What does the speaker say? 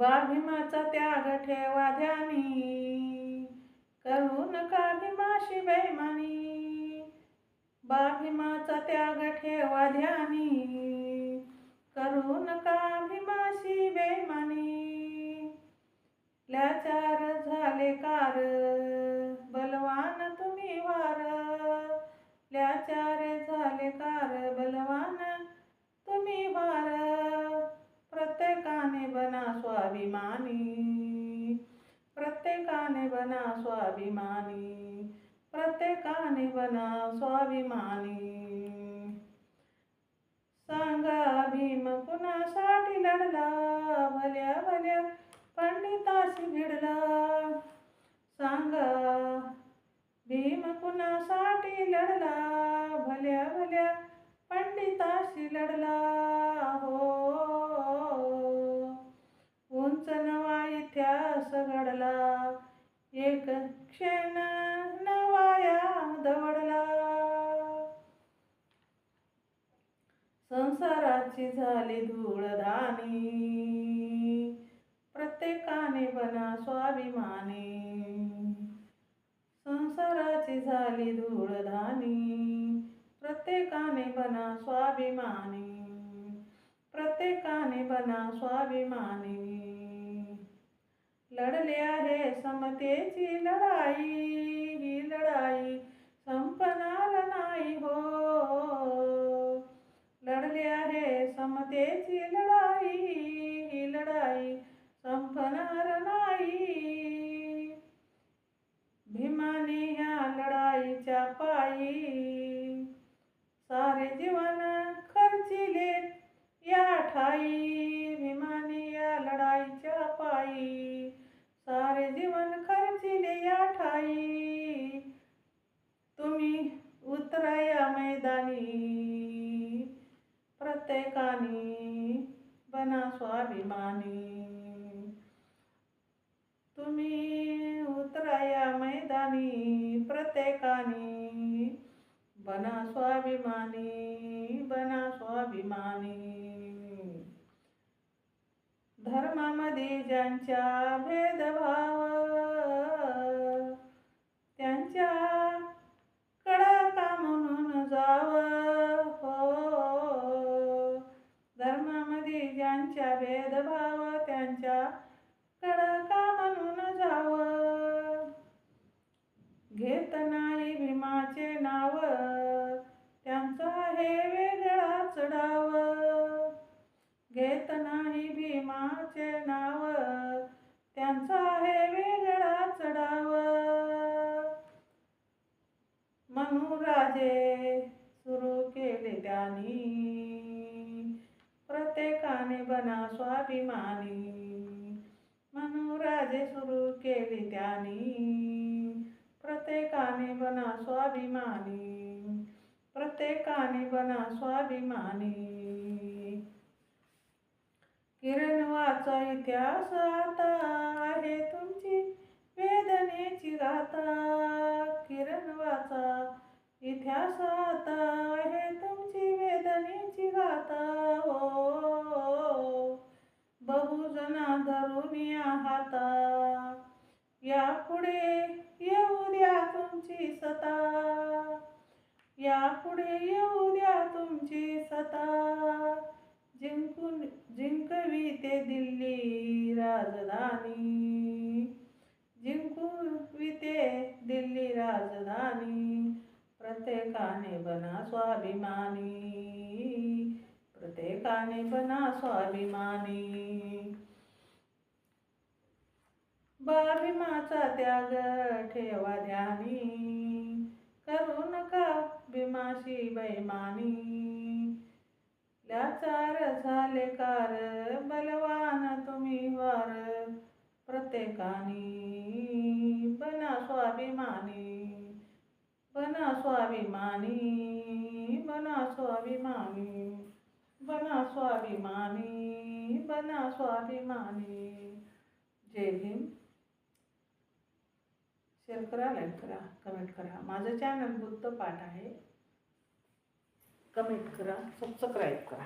बाभिमाचा त्याग ठेवा ध्यानी करू नका भीमाशी बैमानी. बाभिमाचा त्याग ठेवा ध्यानी करू नका भीमाशी बेमानी. लाचार झाले कार बलवान तुम्ही वार. लाचार झाले कार बल बना स्वाभिमानी प्रत्येकाने बना स्वाभिमानी. सांगा भीम कुणासाठी लढला? भल्या भल्या पंडिताशी भिडला. सांगा भीम कुणासाठी लढला? भल्या भल्या पंडिताशी लढला. हो उंच नवा इतिहास घडला. एक क्षण नवाया दवडला. संसाराची झाली धूळधानी प्रत्येकाने बना स्वाभिमानी. संसाराची झाली धूळधानी प्रत्येकाने बना स्वाभिमानी. प्रत्येकाने बना स्वाभिमानी. लढले रे समतेची लढाई ही लढाई संपणार नाही हो. लढल्या रे समतेची लढाई ही लढाई संपणार नाही. भीमाने ह्या लढाईच्या पायी सारे जीवन खर्चिले या ठाई भीमाने या लढाईच्या पायी सारे जीवन खर्चिले या ठाई. तुम्ही उतरा या मैदानी. प्रत्येकाने बना स्वाभिमानी. तुम्ही उतरा या मैदानी. प्रत्येकाने बना स्वाभिमानी बना स्वाभिमानी. धर्मामध्ये ज्यांच्या भेदभाव त्यांच्या कडा म्हणून जाव. हो धर्मामध्ये ज्यांच्या भेदभाव त्यांच्या कड मनुराजे सुरू केले त्यांनी. प्रत्येकाने बना स्वाभिमानी. मनोराजे सुरू केले त्यांनी. प्रत्येकाने बना स्वाभिमानी. प्रत्येकाने बना स्वाभिमानी. किरण वाचा इतिहास आता आहे तुमची. वेदनेची गाता किरण वाचा इतिहासात आहे तुमची वेदनेची गाता हो बहुजना धरून या हाता. यापुढे येऊ द्या तुमची सता. यापुढे येऊ द्या तुमची सता. जिंकून जिंकवी ते दिल्ली राजधानी जिंकवी ते दिल्ली राजधानी प्रत्येकाने बना स्वाभिमानी. प्रत्येकाने बना स्वाभिमानी. बाभिमाचा त्याग ठेवा ध्यानी. करू नका भीमाशी बैमानी. लाचार झाले कार बलवान तुम्ही वार. प्रत्येकानी बना स्वाभिमानी. बना स्वाभिमानी बना स्वाभिमानी बना स्वाभिमानी बना स्वाभिमानी जय भीम. शेअर करा लाईक करा कमेंट करा. माझं चॅनल बुद्ध पाठ आहे. कमेंट करा सबस्क्राईब करा.